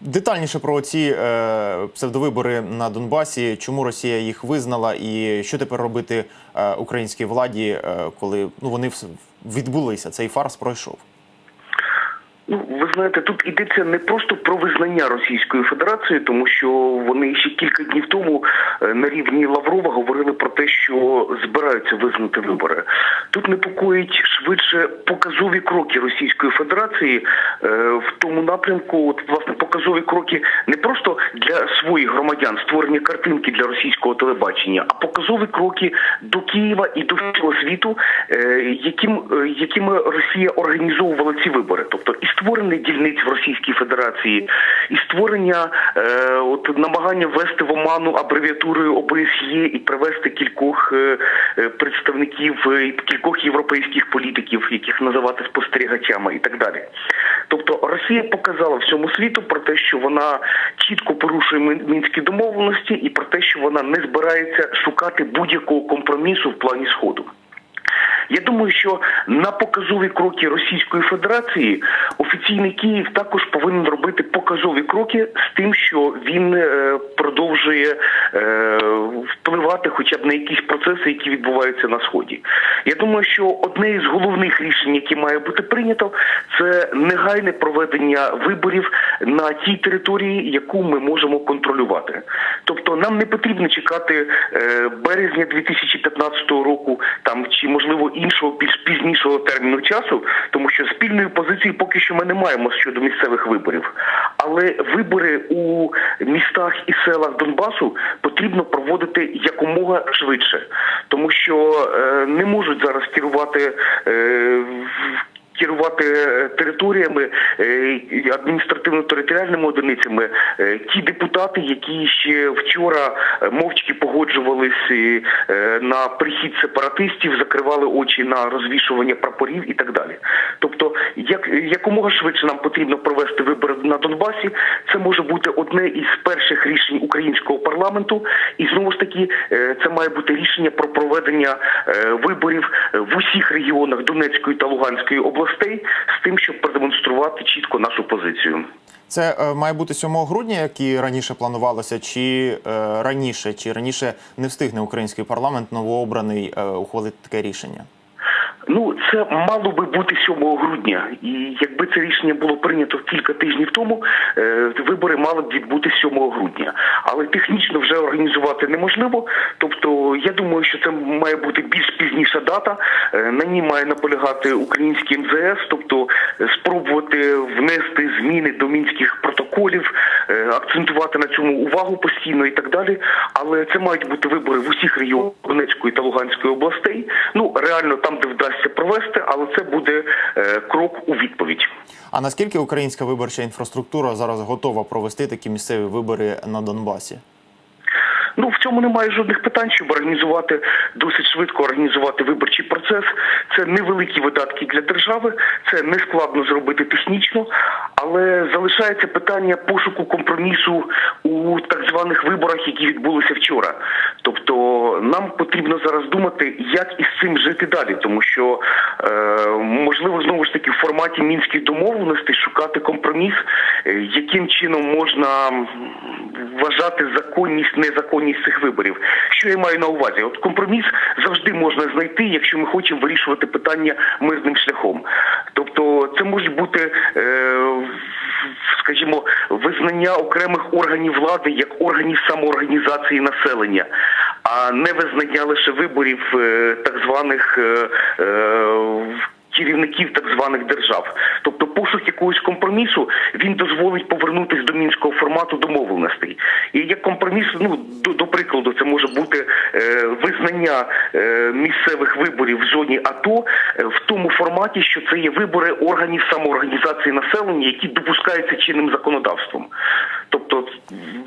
Детальніше про ці е, псевдовибори на Донбасі, чому Росія їх визнала, і що тепер робити е, українській владі, е, коли ну вони відбулися. Цей фарс пройшов. Ну, ви знаєте, тут йдеться не просто про визнання Російської Федерації, тому що вони ще кілька днів тому е, на рівні Лаврова говорили про те, що збираються визнати вибори. Тут непокоїть швидше показові кроки Російської Федерації е, в тому напрямку, от власне показові кроки не просто для своїх громадян, створення картинки для російського телебачення, а показові кроки до Києва і до всього світу, е, яким якими Росія організовувала ці вибори, тобто і створення дільниць в Російській Федерації, і створення е, от намагання ввести в оману абревіатурою ОБСЄ і привести кількох е, е, представників е, кількох європейських політиків, яких називати спостерігачами, і так далі. Тобто Росія показала всьому світу про те, що вона чітко порушує мінські домовленості, і про те, що вона не збирається шукати будь-якого компромісу в плані сходу. Я думаю, що на показові кроки Російської Федерації офіційний Київ також повинен робити показові кроки з тим, що він е, продовжує е, впливати хоча б на якісь процеси, які відбуваються на сході. Я думаю, що одне із головних рішень, яке має бути прийнято, це негайне проведення виборів на тій території, яку ми можемо контролювати. Тобто нам не потрібно чекати е, березня 2015 року, там чи можливо іншого більш пізнішого терміну часу, тому що спільної позиції поки що ми не маємо щодо місцевих виборів. Але вибори у містах і селах Донбасу потрібно проводити якомога швидше, тому що е, не можуть зараз керувати. Е, керувати е, територіями е, адміністративно-територіальними одиницями. Е, ті депутати, які ще вчора мовчки погоджувались е, на прихід сепаратистів, закривали очі на розвішування прапорів і так далі. Тобто, як якомога швидше нам потрібно провести вибори на Донбасі, це може бути одне із перших рішень українського парламенту, і знову ж таки це має бути рішення про проведення виборів в усіх регіонах Донецької та Луганської областей з тим, щоб продемонструвати чітко нашу позицію. Це е, має бути 7 грудня, як і раніше планувалося, чи е, раніше, чи раніше не встигне український парламент новообраний е, ухвалити таке рішення. Ну, це мало би бути 7 грудня, і якби це рішення було прийнято кілька тижнів тому, е, вибори мали б відбути 7 грудня. Але технічно вже організувати неможливо. Тобто, я думаю, що це має бути більш пізніша дата. Е, На ній має наполягати український МЗС, тобто спробувати внести зміни до мінських протоколів, е, акцентувати на цьому увагу постійно і так далі. Але це мають бути вибори в усіх регіонах Донецької та Луганської областей. Ну реально там, де вдасться провести, але це буде е, крок у відповідь. А наскільки українська виборча інфраструктура зараз готова провести такі місцеві вибори на Донбасі? Ну в цьому немає жодних питань, щоб організувати досить швидко організувати виборчий процес. Це невеликі видатки для держави, це не складно зробити технічно, але залишається питання пошуку компромісу у так званих виборах, які відбулися вчора. Тобто нам потрібно зараз думати, як із цим жити далі, тому що е, можливо знову ж таки в форматі мінських домовленостей шукати компроміс, е, яким чином можна вважати законність, незаконність цих виборів. Що я маю на увазі? От компроміс завжди можна знайти, якщо ми хочемо вирішувати питання мирним шляхом. Тобто, це можуть бути. Е, Скажімо, визнання окремих органів влади як органів самоорганізації населення, а не визнання лише виборів е, так званих е, е, керівників так званих держав. Тобто пошук якогось компромісу він дозволить повернутися до мінського формату домовленостей. І як компроміс, ну до, до прикладу, це може бути е, визнання е, місцевих виборів в зоні АТО е, в тому форматі, що це є вибори органів самоорганізації населення, які допускаються чинним законодавством. Тобто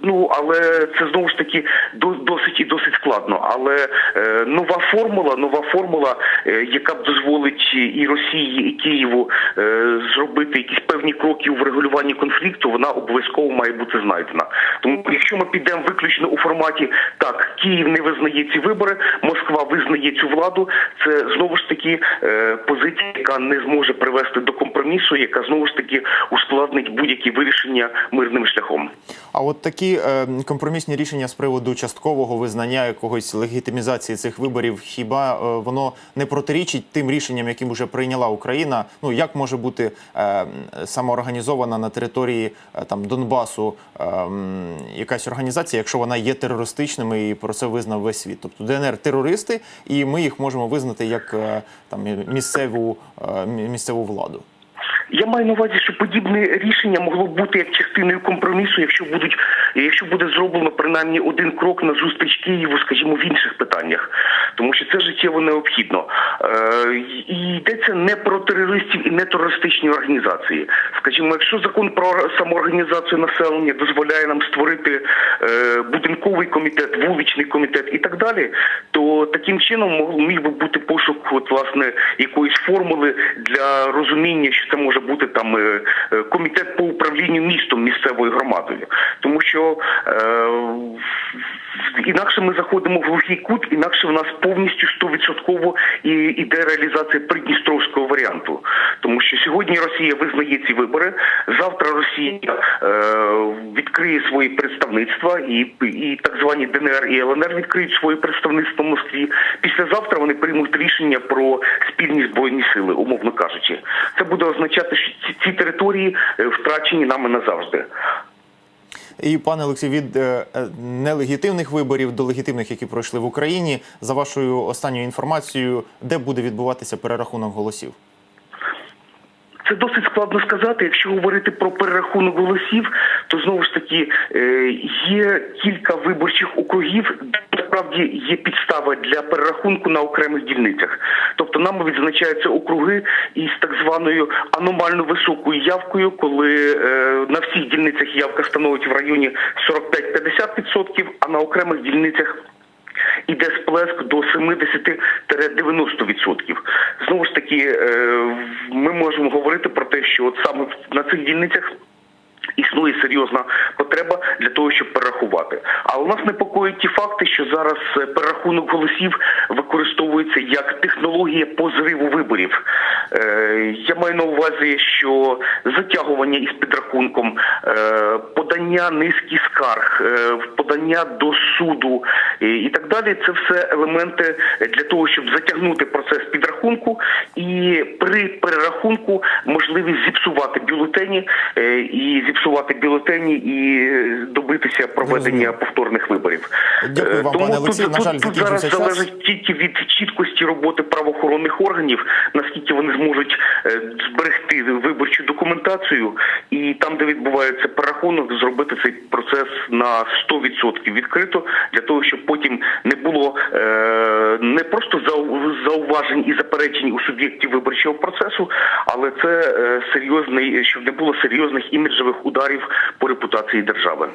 ну але це знову ж таки до- досить і досить складно. Але е, нова формула, нова формула, е, яка б дозволить і Росії, і Києву е, зробити якісь певні кроки у врегулюванні конфлікту, вона обов'язково має бути знайдена. Тому, якщо ми підемо виключно у форматі так, Київ не визнає ці вибори, Москва визнає цю владу, це знову ж таки е, позиція, яка не зможе привести до компромісу, яка знову ж таки ускладнить будь-які вирішення мирним шляхом. А от такі е, компромісні рішення з приводу часткового визнання якогось легітимізації цих виборів, хіба е, воно не протирічить тим рішенням, яким вже прийняла Україна? Ну як може бути е, самоорганізована на території е, там Донбасу е, якась організація, якщо вона є терористичними і про це визнав весь світ? Тобто ДНР терористи, і ми їх можемо визнати як е, там місцеву е, місцеву владу. Я маю на увазі, що подібне рішення могло б бути як частиною компромісу, якщо будуть, якщо буде зроблено принаймні один крок на зустріч Києву, скажімо, в інших питаннях, тому що це життєво необхідно. Е, і йдеться не про терористів і не терористичні організації. Скажімо, якщо закон про самоорганізацію населення дозволяє нам створити е, будинковий комітет, вуличний комітет і так далі, то таким чином міг би бути пошук, от власне якоїсь формули для розуміння, що це може бути там е, комітет по управлінню містом місцевою громадою, тому що інакше ми заходимо в глухий кут, інакше в нас повністю стовідсотково і іде реалізація придністровського варіанту, тому що сьогодні Росія визнає ці вибори. Завтра Росія е, відкриє свої представництва, і, і так звані ДНР і ЛНР відкриють свої представництва в Москві. Післязавтра вони приймуть рішення про спільні збройні сили, умовно кажучи. Це буде означати, що ці, ці території е, втрачені нами назавжди. І пане Олексій, від е, е, нелегітимних виборів до легітимних, які пройшли в Україні, за вашою останньою інформацією, де буде відбуватися перерахунок голосів? Це досить складно сказати. Якщо говорити про перерахунок голосів, то знову ж таки е, є кілька виборчих округів, де насправді є підстава для перерахунку на окремих дільницях. Тобто нами відзначаються округи із так званою аномально високою явкою, коли на всіх дільницях явка становить в районі 45-50%, а на окремих дільницях іде сплеск до 70-90%. Знову ж таки, е, ми можемо говорити про те, що от саме на цих дільницях. Існує серйозна потреба для того, щоб перерахувати. Але нас непокоїть ті факти, що зараз е, перерахунок голосів використовується як технологія по зриву виборів. Е, я маю на увазі, що затягування із підрахунком, е, подання низки скарг, подання до суду і так далі. Це все елементи для того, щоб затягнути процес підрахунку, і при перерахунку можливість зіпсувати бюлетені е, і зіпсувати бюлетені і е, добитися проведення повторних виборів. Дякую Е, вам, Тому пане тут, На жаль, тут зараз час. залежить тільки від чіткості роботи правоохоронних органів, наскільки вони зможуть зберегти виборчу документацію, і там, де відбувається перерахунок, зробити цей процес на 100% відкрито для того, щоб потім не було е, не просто зауважень і заперечень у суб'єктів виборчого процесу, але це е, серйозний, щоб не було серйозних іміджевих ударів по репутації держави.